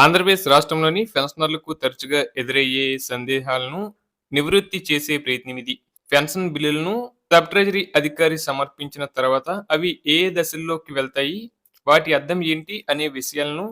ఆంధ్రప్రదేశ్ రాష్ట్రంలోని పెన్షనర్లకు తరచుగా ఎదురయ్యే సందేహాలను నివృత్తి చేసే ప్రయత్నం ఇది. పెన్షన్ బిల్లులను సబ్ ట్రెజరీ అధికారి సమర్పించిన తర్వాత అవి ఏ దశల్లోకి వెళ్తాయి వాటి అర్థం ఏంటి అనే విషయాలను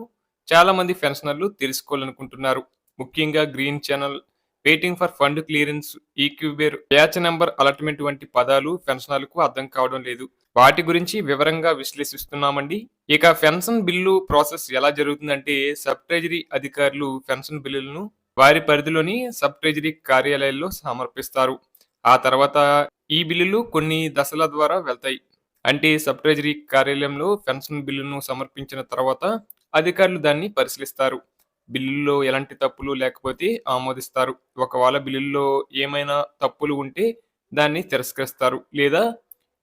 చాలా మంది పెన్షనర్లు తెలుసుకోవాలనుకుంటున్నారు. ముఖ్యంగా green channel waiting for fund clearance ఈక్యూబేర్ batch number allotment వంటి పదాలు పెన్షనర్లకు అర్థం కావడం లేదు. వాటి గురించి వివరంగా విశ్లేషిస్తున్నామండి. ఇక పెన్షన్ బిల్లు ప్రాసెస్ ఎలా జరుగుతుందంటే సబ్ ట్రెజరీ అధికారులు పెన్షన్ బిల్లులను వారి పరిధిలోని సబ్ ట్రెజరీ కార్యాలయాల్లో సమర్పిస్తారు. ఆ తర్వాత ఈ బిల్లులు కొన్ని దశల ద్వారా వెళ్తాయి. అంటే సబ్ ట్రెజరీ కార్యాలయంలో పెన్షన్ బిల్లును సమర్పించిన తర్వాత అధికారులు దాన్ని పరిశీలిస్తారు. బిల్లుల్లో ఎలాంటి తప్పులు లేకపోతే ఆమోదిస్తారు. ఒకవేళ బిల్లుల్లో ఏమైనా తప్పులు ఉంటే దాన్ని తిరస్కరిస్తారు లేదా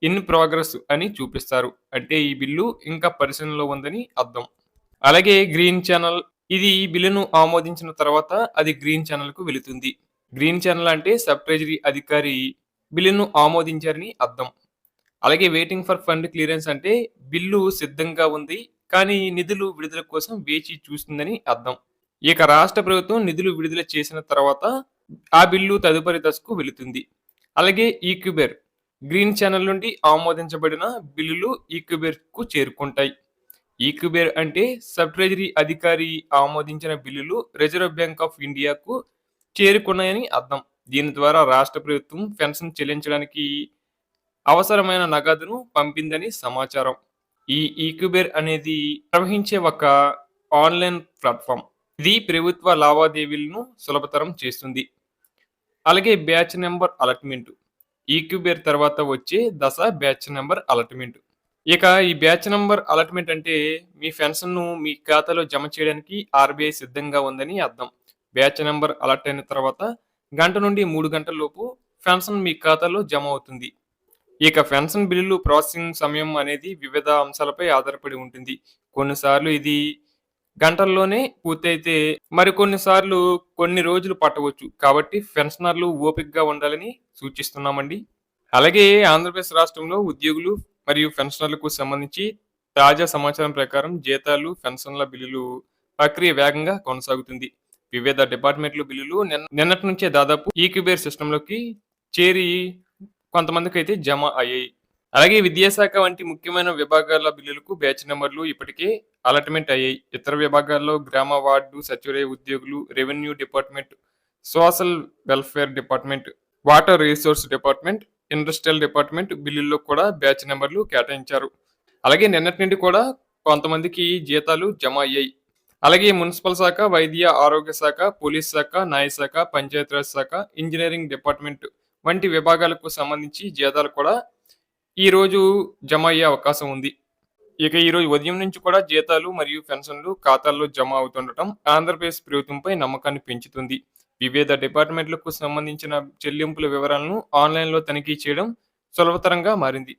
ఇన్ ప్రోగ్రెస్ అని చూపిస్తారు. అంటే ఈ బిల్లు ఇంకా పరిశీలనలో ఉందని అర్థం. అలాగే గ్రీన్ ఛానల్ ఇది ఈ బిల్లును ఆమోదించిన తర్వాత అది గ్రీన్ ఛానల్కు వెళుతుంది. గ్రీన్ ఛానల్ అంటే సబ్ ట్రెజరీ అధికారి బిల్లును ఆమోదించారని అర్థం. అలాగే వెయిటింగ్ ఫర్ ఫండ్ క్లియరెన్స్ అంటే బిల్లు సిద్ధంగా ఉంది కానీ నిధులు విడుదల కోసం వేచి చూస్తుందని అర్థం. ఇక రాష్ట్ర ప్రభుత్వం నిధులు విడుదల చేసిన తర్వాత ఆ బిల్లు తదుపరి దశకు వెళుతుంది. అలాగే ఈక్యుబెర్ గ్రీన్ ఛానల్ నుండి ఆమోదించబడిన బిల్లులు ఈక్యుబేర్కు చేరుకుంటాయి. ఈక్యుబేర్ అంటే సబ్ ట్రెజరీ అధికారి ఆమోదించిన బిల్లులు రిజర్వ్ బ్యాంక్ ఆఫ్ ఇండియాకు చేరుకున్నాయని అర్థం. దీని ద్వారా రాష్ట్ర ప్రభుత్వం పెన్షన్ చెల్లించడానికి అవసరమైన నగదును పంపిందని సమాచారం. ఈ ఈక్యుబేర్ అనేది నిర్వహించే ఒక ఆన్లైన్ ప్లాట్ఫామ్. ఇది ప్రభుత్వ లావాదేవీలను సులభతరం చేస్తుంది. అలాగే బ్యాచ్ నెంబర్ అలాట్మెంట్. ఈక్యూబేర్ తర్వాత వచ్చే దశ బ్యాచ్ నెంబర్ అలాట్మెంట్. ఇక ఈ బ్యాచ్ నెంబర్ అలాట్మెంట్ అంటే మీ పెన్షన్ను మీ ఖాతాలో జమ చేయడానికి ఆర్బీఐ సిద్ధంగా ఉందని అర్థం. బ్యాచ్ నెంబర్ అలర్ట్ అయిన తర్వాత గంట నుండి మూడు గంటల లోపు పెన్షన్ మీ ఖాతాలో జమ అవుతుంది. ఇక పెన్షన్ బిల్లులు ప్రాసెసింగ్ సమయం అనేది వివిధ అంశాలపై ఆధారపడి ఉంటుంది. కొన్నిసార్లు ఇది గంటల్లోనే పూర్తయితే మరికొన్నిసార్లు కొన్ని రోజులు పట్టవచ్చు. కాబట్టి పెన్షనర్లు ఓపికగా ఉండాలని సూచిస్తున్నామండి. అలాగే ఆంధ్రప్రదేశ్ రాష్ట్రంలో ఉద్యోగులు మరియు పెన్షనర్లకు సంబంధించి తాజా సమాచారం ప్రకారం జీతాలు పెన్షన్ల బిల్లులు ప్రక్రియ వేగంగా కొనసాగుతుంది. వివిధ డిపార్ట్మెంట్ల బిల్లులు నిన్నటి నుంచే దాదాపు ఈక్యుబేర్ సిస్టంలోకి చేరి కొంతమందికి అయితే జమ అయ్యాయి. అలాగే విద్యాశాఖ వంటి ముఖ్యమైన విభాగాల బిల్లులకు బ్యాచ్ నెంబర్లు ఇప్పటికే అలాట్మెంట్ అయ్యాయి. ఇతర విభాగాల్లో గ్రామ వార్డు సచివాలయ ఉద్యోగులు revenue department social welfare department water resource department industrial department బిల్లుల్లో కూడా బ్యాచ్ నెంబర్లు కేటాయించారు. అలాగే నిన్నటి నుండి కూడా కొంతమందికి జీతాలు జమ అయ్యాయి. అలాగే మున్సిపల్ శాఖ వైద్య ఆరోగ్య శాఖ పోలీస్ శాఖ న్యాయశాఖ పంచాయతీరాజ్ శాఖ ఇంజనీరింగ్ డిపార్ట్మెంట్ వంటి విభాగాలకు సంబంధించి జీతాలు కూడా ఈ రోజు జమ అయ్యే అవకాశం ఉంది. ఇక ఈ రోజు ఉదయం నుంచి కూడా జీతాలు మరియు పెన్షన్లు ఖాతాల్లో జమ అవుతుండటం ఆంధ్రప్రదేశ్ ప్రభుత్వంపై నమ్మకాన్ని పెంచుతుంది. వివిధ డిపార్ట్మెంట్లకు సంబంధించిన చెల్లింపుల వివరాలను ఆన్లైన్లో తనిఖీ చేయడం సులభతరంగా మారింది.